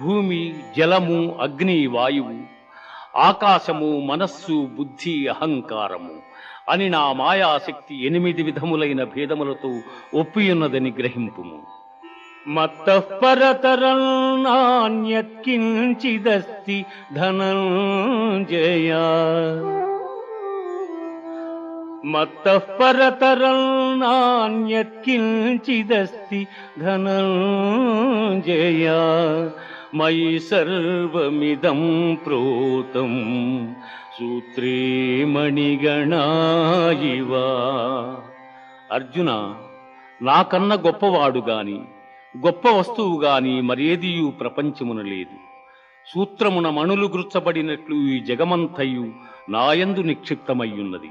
భూమి జలము అగ్ని వాయువు ఆకాశము మనస్సు బుద్ధి అహంకారము అని నా మాయాశక్తి ఎనిమిది విధములైన భేదములతో ఒప్పియున్నదని గ్రహింపుము. మత్తఃపరతరం నాణ్యత్కించిదస్తి ధనంజయ. మత్తఃపరతరం నాణ్యత్కించిదస్తి ధనంజయ మయి సర్వమిదం ప్రోతం సూత్రే మణిగణాయివా అర్జున నాకన్న గొప్పవాడు గాని గొప్ప వస్తువు గాని మరేదియు ప్రపంచమున లేదు. సూత్రమున మణులు గుర్చబడినట్లు ఈ జగమంతయు నాయందు నిక్షిప్తమయ్యున్నది.